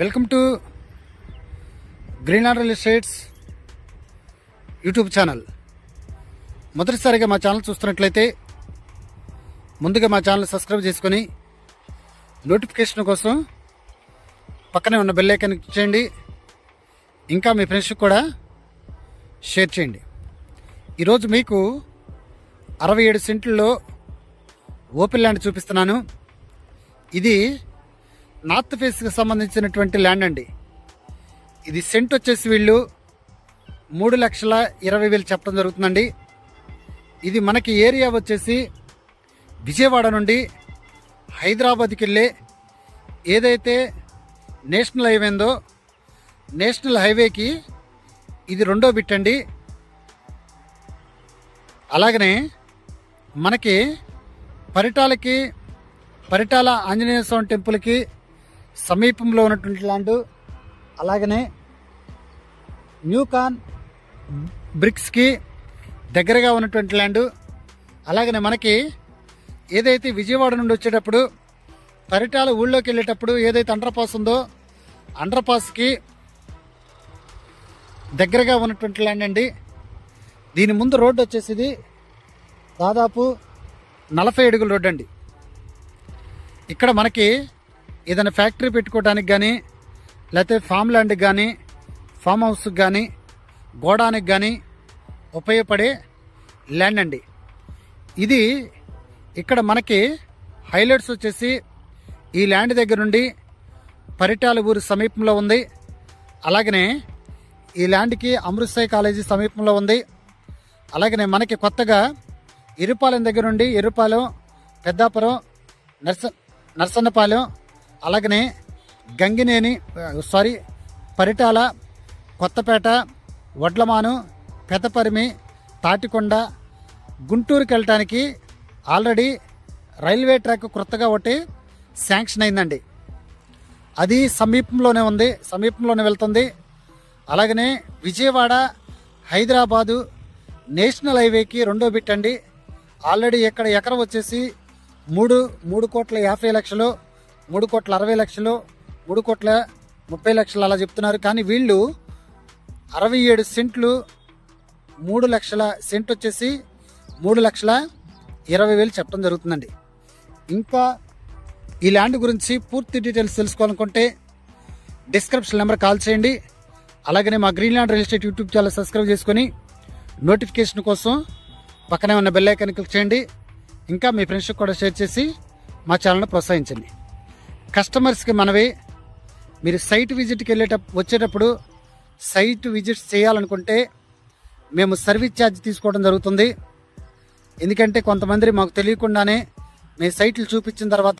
Welcome to green real estates YouTube channel. మొదటిసారిగా మా channel చూస్తున్నట్లయితే ముందుగా మా ఛానల్ సబ్స్క్రైబ్ చేసుకొని నోటిఫికేషన్ కోసం పక్కనే ఉన్న బెల్ ఐకాన్ చేయండి. ఇంకా మీ ఫ్రెండ్స్కి కూడా షేర్ చేయండి. ఈరోజు మీకు అరవై ఏడు సెంట్లలో ఓపెన్ ల్యాండ్ చూపిస్తున్నాను. ఇది నార్త్ ఫేస్కి సంబంధించినటువంటి ల్యాండ్ అండి. ఇది సెంట్ వచ్చేసి వీళ్ళు మూడు లక్షల ఇరవై వేలు చెప్పడం జరుగుతుందండి. ఇది మనకి ఏరియా వచ్చేసి విజయవాడ నుండి హైదరాబాద్కి వెళ్ళే ఏదైతే నేషనల్ హైవే ఉందో నేషనల్ హైవేకి ఇది రెండో బిట్ అండి. అలాగనే మనకి పరిటాలకి పరిటాల ఆంజనేయ స్వామి టెంపుల్కి సమీపంలో ఉన్నటువంటి ల్యాండ్ అలాగనే న్యూకాన్ బ్రిక్స్కి దగ్గరగా ఉన్నటువంటి ల్యాండ్ అలాగనే మనకి ఏదైతే విజయవాడ నుండి వచ్చేటప్పుడు పరిటాల ఊళ్ళోకి వెళ్ళేటప్పుడు ఏదైతే అండర్ పాస్ ఉందో అండర్ పాస్కి దగ్గరగా ఉన్నటువంటి ల్యాండ్ అండి. దీని ముందు రోడ్డు వచ్చేసి ఇది దాదాపు నలభై అడుగుల రోడ్డు అండి. ఇక్కడ మనకి ఏదైనా ఫ్యాక్టరీ పెట్టుకోవడానికి కానీ లేకపోతే ఫామ్ ల్యాండ్కి కానీ ఫామ్ హౌస్కి కానీ గోడానికి కానీ ఉపయోగపడే ల్యాండ్ అండి. ఇది ఇక్కడ మనకి హైలైట్స్ వచ్చేసి ఈ ల్యాండ్ దగ్గర నుండి పరిటాల ఊరు సమీపంలో ఉంది. అలాగనే ఈ ల్యాండ్కి అమృత్సాయి కాలేజీ సమీపంలో ఉంది. అలాగనే మనకి కొత్తగా ఇరుపాలెం దగ్గర నుండి ఇరుపాలెం పెద్దాపురం నర్స నర్సన్నపాలెం అలాగనే గంగినేని సారీ పరిటాల కొత్తపేట వడ్లమాను పెదపరిమి తాటికొండ గుంటూరుకి వెళ్ళటానికి ఆల్రెడీ రైల్వే ట్రాక్ క్రొత్తగా ఒకటి శాంక్షన్ అయిందండి. అది సమీపంలోనే ఉంది సమీపంలోనే వెళ్తుంది. అలాగనే విజయవాడ హైదరాబాదు నేషనల్ హైవేకి రెండో బిట్ అండి. ఆల్రెడీ ఇక్కడ ఎకరం వచ్చేసి మూడు మూడు కోట్ల యాభై లక్షలు మూడు కోట్ల అరవై లక్షలు మూడు కోట్ల ముప్పై లక్షలు అలా చెప్తున్నారు. కానీ వీళ్ళు అరవై ఏడు సెంట్లు మూడు లక్షల సెంట్ వచ్చేసి మూడు లక్షల ఇరవై వేలు చెప్పడం జరుగుతుందండి. ఇంకా ఈ ల్యాండ్ గురించి పూర్తి డీటెయిల్స్ తెలుసుకోవాలనుకుంటే డిస్క్రిప్షన్ నెంబర్ కాల్ చేయండి. అలాగనే మా green land real estate YouTube channel subscribe చేసుకొని నోటిఫికేషన్ కోసం పక్కనే ఉన్న బెల్ ఐకాన్ క్లిక్ చేయండి. ఇంకా మీ ఫ్రెండ్స్కి కూడా షేర్ చేసి మా ఛానల్ని ప్రోత్సహించండి. కస్టమర్స్కి మనవి మీరు సైట్ విజిట్కి వెళ్ళేటప్పుడు వచ్చేటప్పుడు సైట్ విజిట్ చేయాలనుకుంటే మేము సర్వీస్ ఛార్జ్ తీసుకోవడం జరుగుతుంది. ఎందుకంటే కొంతమంది మాకు తెలియకుండానే మీ సైట్లు చూపించిన తర్వాత